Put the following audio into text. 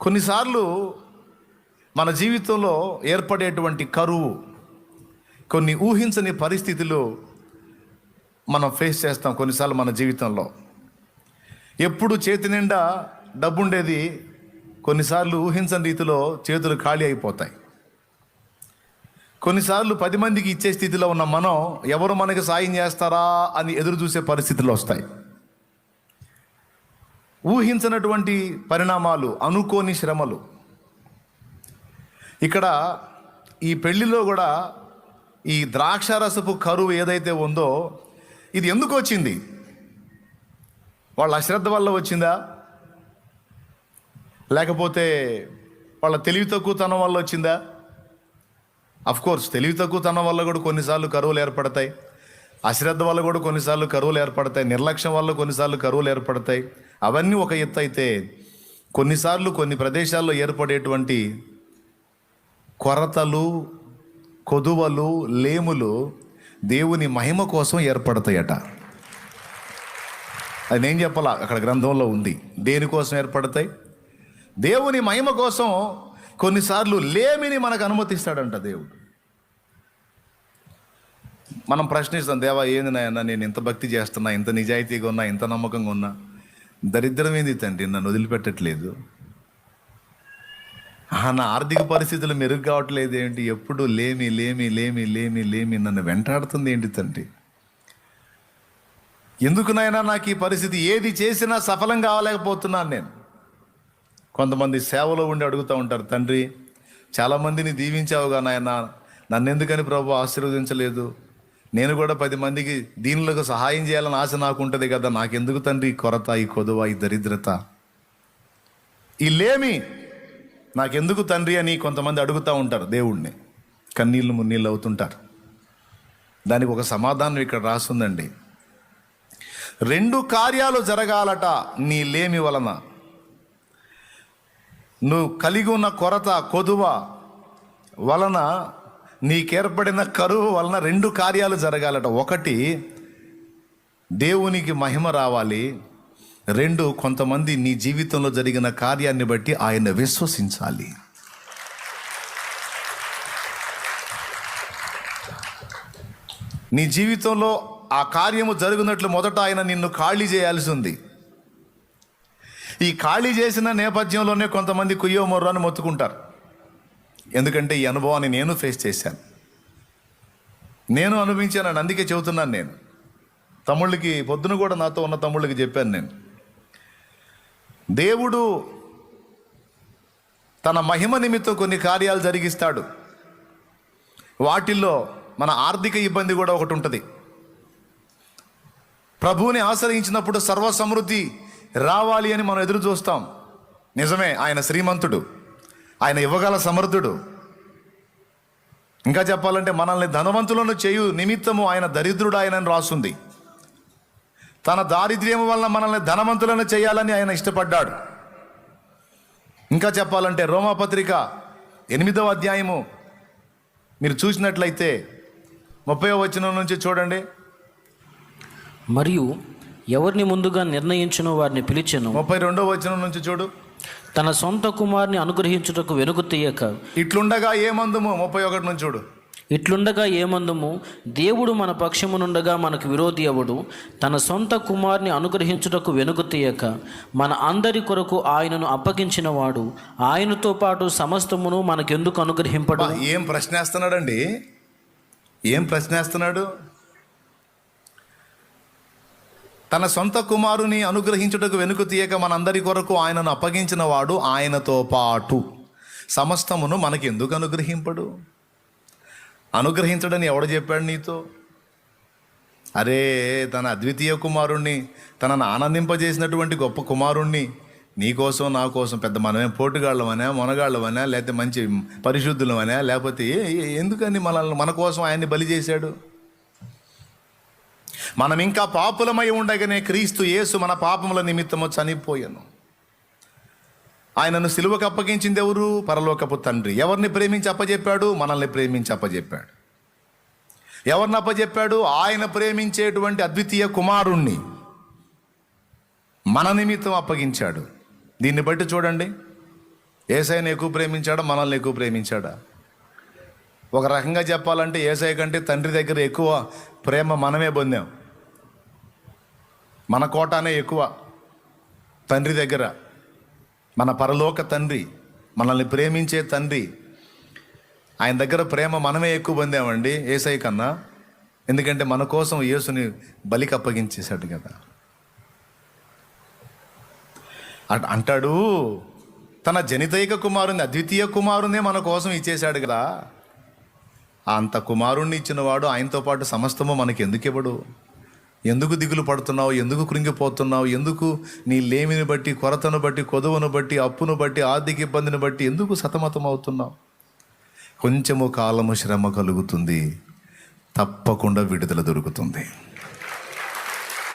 కొన్నిసార్లు మన జీవితంలో ఏర్పడేటువంటి కరువు కొన్ని ఊహించని పరిస్థితులు మనం ఫేస్ చేస్తాం కొన్నిసార్లు మన జీవితంలో. ఎప్పుడు చేతి నిండా డబ్బుండేది కొన్నిసార్లు ఊహించని రీతిలో చేతులు ఖాళీ అయిపోతాయి. కొన్నిసార్లు పది మందికి ఇచ్చే స్థితిలో ఉన్న మనం ఎవరు మనకి సాయం చేస్తారా అని ఎదురు చూసే పరిస్థితులు వస్తాయి. ఊహించినటువంటి పరిణామాలు అనుకోని శ్రమలు. ఇక్కడ ఈ పెళ్ళిలో కూడా ఈ ద్రాక్షారసపు కరువు ఏదైతే ఉందో ఇది ఎందుకు వచ్చింది? వాళ్ళ అశ్రద్ధ వల్ల వచ్చిందా? లేకపోతే వాళ్ళ తెలివి తక్కువతనం వల్ల వచ్చిందా? అఫ్కోర్స్ తెలివి తక్కువతనం వల్ల కూడా కొన్నిసార్లు కరువులు ఏర్పడతాయి. అశ్రద్ధ వల్ల కూడా కొన్నిసార్లు కరువులు ఏర్పడతాయి. నిర్లక్ష్యం వల్ల కొన్నిసార్లు కరువులు ఏర్పడతాయి. అవన్నీ ఒక ఎత్తు అయితే కొన్నిసార్లు కొన్ని ప్రదేశాల్లో ఏర్పడేటువంటి కొరతలు కొదువలు లేములు దేవుని మహిమ కోసం ఏర్పడతాయట. అది నేను చెప్పాలా? అక్కడ గ్రంథంలో ఉంది. దేనికోసం ఏర్పడతాయి? దేవుని మహిమ కోసం కొన్నిసార్లు లేమిని మనకు అనుమతిస్తాడంట దేవుడు. మనం ప్రశ్నిస్తాం దేవా ఏంది నాయన నేను ఇంత భక్తి చేస్తున్నా ఇంత నిజాయితీగా ఉన్నా ఇంత నమ్మకంగా ఉన్నా? దరిద్రం ఏంది తండ్రి నన్ను వదిలిపెట్టట్లేదు. నా ఆర్థిక పరిస్థితులు మెరుగు కావట్లేదు ఏంటి? ఎప్పుడు లేమి లేమి లేమి లేమి లేమి నన్ను వెంటాడుతుంది ఏంటి తండ్రి? ఎందుకునైనా నాకు ఈ పరిస్థితి? ఏది చేసినా సఫలం కావలేకపోతున్నాను నేను. కొంతమంది సేవలో ఉండి అడుగుతూ ఉంటారు తండ్రి చాలామందిని దీవించావుగా నాయన. నన్ను ఎందుకని ప్రభు ఆశీర్వదించలేదు? నేను కూడా పది మందికి దీనిలోకి సహాయం చేయాలని ఆశ నాకు ఉంటుంది కదా నాకెందుకు తండ్రి ఈ కొరత ఈ కొదువ ఈ దరిద్రత? ఈ లేమి నాకెందుకు తండ్రి అని కొంతమంది అడుగుతూ ఉంటారు దేవుణ్ణి. కన్నీళ్ళు మున్నీళ్ళు అవుతుంటారు. దానికి ఒక సమాధానం ఇక్కడ రాస్తుందండి. రెండు కార్యాలు జరగాలట నీ లేమి వలన. నువ్వు కలిగి ఉన్న కొరత కొదువ వలన నీకేర్పడిన కరువు వలన రెండు కార్యాలు జరగాలట. ఒకటి దేవునికి మహిమ రావాలి. రెండు కొంతమంది నీ జీవితంలో జరిగిన కార్యాన్ని బట్టి ఆయన విశ్వసించాలి. నీ జీవితంలో ఆ కార్యము జరుగునట్లు మొదట ఆయన నిన్ను ఖాళీ చేయాల్సి ఉంది. ఈ ఖాళీ చేసిన నేపథ్యంలోనే కొంతమంది కుయ్యో మొర్రాన్ని మొత్తుకుంటారు. ఎందుకంటే ఈ అనుభవాన్ని నేను ఫేస్ చేశాను. నేను అనుభవించానని అందుకే చెబుతున్నాను నేను. తమ్ముళ్ళకి పొద్దున కూడా నాతో ఉన్న తమ్ముళ్ళకి చెప్పాను నేను. దేవుడు తన మహిమ నిమిత్తం కొన్ని కార్యాలు జరిగిస్తాడు. వాటిల్లో మన ఆర్థిక ఇబ్బంది కూడా ఒకటి ఉంటుంది. ప్రభువుని ఆశ్రయించినప్పుడు సర్వ సమృద్ధి రావాలి అని మనం ఎదురు చూస్తాం. నిజమే ఆయన శ్రీమంతుడు. ఆయన ఇవ్వగల సమర్థుడు. ఇంకా చెప్పాలంటే మనల్ని ధనవంతులను చేయు నిమిత్తము ఆయన దరిద్రుడు ఆయనని రాస్తుంది తన దారిద్ర్యం వలన మనల్ని ధనవంతులను చేయాలని ఆయన ఇష్టపడ్డాడు. ఇంకా చెప్పాలంటే రోమాపత్రిక ఎనిమిదవ అధ్యాయము మీరు చూసినట్లయితే ముప్పై వచనం నుంచి చూడండి. మరియు ఎవరిని ముందుగా నిర్ణయించునో వారిని పిలిచెను. ముప్పై రెండవ వచనం నుంచి చూడు. తన సొంత కుమారుని అనుగ్రహించుటకు వెనుక తీయక. ఇట్లుండగా ఏమందుము ముప్పై ఒకటి నుంచి చూడు. ఇట్లుండగా ఏమందుము దేవుడు మన పక్షమునుండగా మనకు విరోధి ఎవడు? తన సొంత కుమారుని అనుగ్రహించుటకు వెనుక తీయక. మన అందరి కొరకు ఆయనను అప్పగించిన వాడు ఆయనతో పాటు సమస్తమును మనకెందుకు అనుగ్రహింపడు? ఏం ప్రశ్నేస్తున్నాడండి? ఏం ప్రశ్నేస్తున్నాడు? తన సొంత కుమారుని అనుగ్రహించుటకు వెనుక తీయక మనందరి కొరకు ఆయనను అప్పగించిన వాడు ఆయనతో పాటు. సమస్తమును మనకి ఎందుకు అనుగ్రహింపడు? అనుగ్రహించడని ఎవడు చెప్పాడు నీతో? అరే తన అద్వితీయ కుమారుణ్ణి తనను ఆనందింపజేసినటువంటి గొప్ప కుమారుణ్ణి నీకోసం నా కోసం పెద్ద మనమే పోటుగాళ్ళమనా మొనగాళ్ళమనా లేకపోతే మంచి పరిశుద్ధులమనా లేకపోతే ఎందుకని మనల్ని మన కోసం ఆయన్ని బలి చేశాడు? మనం ఇంకా పాపులమై ఉండగానే క్రీస్తు యేసు మన పాపముల నిమిత్తము చనిపోయాను. ఆయనను సిలువకు అప్పగించింది ఎవరు పరలోకపు తండ్రి. ఎవరిని ప్రేమించి అప్పజెప్పాడు? మనల్ని ప్రేమించి అప్పజెప్పాడు. ఎవరిని అప్పజెప్పాడు? ఆయన ప్రేమించేటువంటి అద్వితీయ కుమారుణ్ణి మన నిమిత్తం అప్పగించాడు. దీన్ని బట్టి చూడండి. ఏసైని ఎక్కువ ప్రేమించాడా? మనల్ని ఎక్కువ ప్రేమించాడా? ఒక రకంగా చెప్పాలంటే ఏసై కంటే తండ్రి దగ్గర ఎక్కువ ప్రేమ మనమే పొందాం. మన కోటానే ఎక్కువ. తండ్రి దగ్గర. మన పరలోక తండ్రి మనల్ని ప్రేమించే తండ్రి. ఆయన దగ్గర ప్రేమ మనమే ఎక్కువ పొందామండి ఏసై కన్నా. ఎందుకంటే మన కోసం యేసుని బలికి అప్పగించేశాడు కదా. అట్- అంటాడు తన జనితైక కుమారుని అద్వితీయ కుమారునే మన కోసం ఇచ్చేశాడు కదా. అంత కుమారుణ్ణి ఇచ్చినవాడు ఆయనతో పాటు సమస్తము మనకి ఎందుకు ఇవ్వడు ఎందుకు దిగులు పడుతున్నావు? ఎందుకు కృంగిపోతున్నావు? ఎందుకు నీ లేమిని బట్టి కొరతను బట్టి కొదువును బట్టి అప్పును బట్టి ఆర్థిక ఇబ్బందిని బట్టి ఎందుకు సతమతం అవుతున్నావు? కొంచెము కాలము శ్రమ కలుగుతుంది. తప్పకుండా విడుదల దొరుకుతుంది.